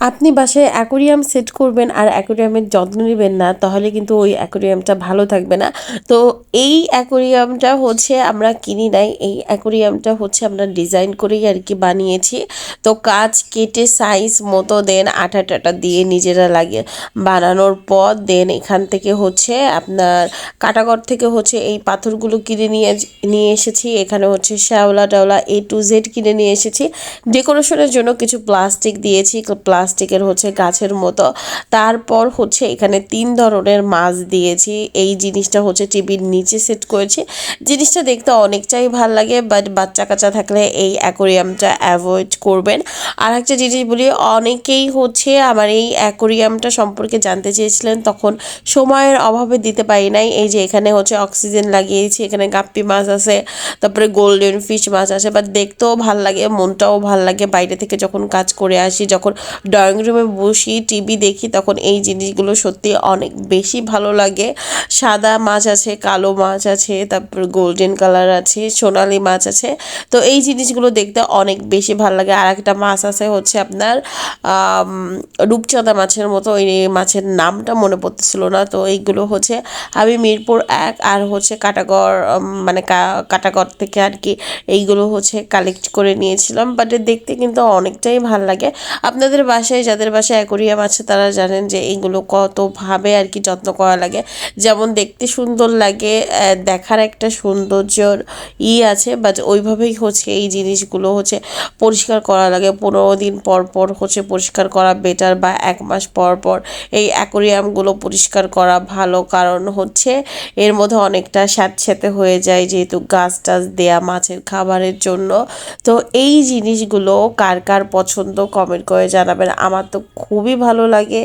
আপনি বাসায় aquarium set করবেন আর অ্যাকোরিয়ামের যত্ন নেবেন না, তাহলে কিন্তু ওই অ্যাকোরিয়ামটা ভালো থাকবে না। তো এই অ্যাকোরিয়ামটা হচ্ছে আমরা কিনি নাই, এই অ্যাকোরিয়ামটা হচ্ছে আমরা ডিজাইন করেই আর কি বানিয়েছি। তো কাজ কেটে সাইজ মতো দেন আঠা টাটা দিয়ে নিজেরা লাগিয়ে বানানোর পর দেন এখান থেকে হচ্ছে আপনার কাটাগড় থেকে হচ্ছে এই পাথরগুলো কিনে নিয়ে নিয়ে এসেছি। এখানে হচ্ছে শ্যাওলা টাওলা এ টু জেড কিনে নিয়ে এসেছি। ডেকোরেশনের জন্য কিছু প্লাস্টিক দিয়েছি প্লাস্টিকের হচ্ছে গাছের মতো। তারপর হচ্ছে এখানে তিন ধরনের মাছ দিয়েছি। এই জিনিসটা হচ্ছে টিভির নিচে সেট করেছি। জিনিসটা দেখতে অনেকটাই ভালো লাগে বাট বাচ্চা কাচ্চা থাকলে এই অ্যাকোরিয়ামটা অ্যাভয়েড করবেন। আর একটা জিনিস বলি, অনেকেই হচ্ছে আমার এই অ্যাকোরিয়ামটা সম্পর্কে জানতে চেয়েছিলেন, তখন সময়ের অভাবে দিতে পারি নাই। এই যে এখানে হচ্ছে অক্সিজেন লাগিয়েছি, এখানে গাপ্পি মাছ আছে, তারপরে গোল্ডেন ফিশ মাছ আছে বাট দেখতেও ভালো লাগে, মনটাও ভালো লাগে। বাইরে থেকে যখন কাজ করে আসি, যখন ড্রয়িং রুমে বসি টিভি দেখি, তখন এই জিনিসগুলো সত্যি অনেক বেশি ভালো লাগে। সাদা মাছ আছে, কালো মাছ আছে, তারপর গোল্ডেন কালার আছে, সোনালি মাছ আছে। তো এই জিনিসগুলো দেখতে অনেক বেশি ভালো লাগে। আর একটা মাছ আছে হচ্ছে আপনার রূপচাঁদা মাছের মতো, ওই মাছের নামটা মনে পড়তেছিল না। তো এইগুলো হচ্ছে আমি মিরপুর এক আর হচ্ছে কাটাগড় মানে কাটাগড় থেকে আর কি এইগুলো হচ্ছে কালেক্ট করে নিয়েছিলাম। বাট দেখতে কিন্তু অনেকটাই ভালো লাগে। আপনাদের বাসায়, যাদের বাসায় অ্যাকোরিয়াম আছে, তারা জানেন যে এইগুলো কতভাবে আর কি যত্ন করা লাগে। যেমন দেখতে সুন্দর লাগে দেখার একটা সৌন্দর্যর ই আছে বাট ওইভাবেই হচ্ছে এই জিনিসগুলো হচ্ছে পরিষ্কার করা লাগে। পনেরো দিন পর পর হচ্ছে পরিষ্কার করা বেটার বা এক মাস পর পর এই অ্যাকোরিয়ামগুলো পরিষ্কার করা ভালো, কারণ হচ্ছে এর মধ্যে অনেকটা স্যাঁতস্যাঁতে হয়ে যায় যেহেতু গাছ টাছ দেয়া মাছের খাবারের জন্য। তো এই জিনিসগুলো কার কার পছন্দ কমেন্ট করে জানাবেন। আমার তো খুবই ভালো লাগে।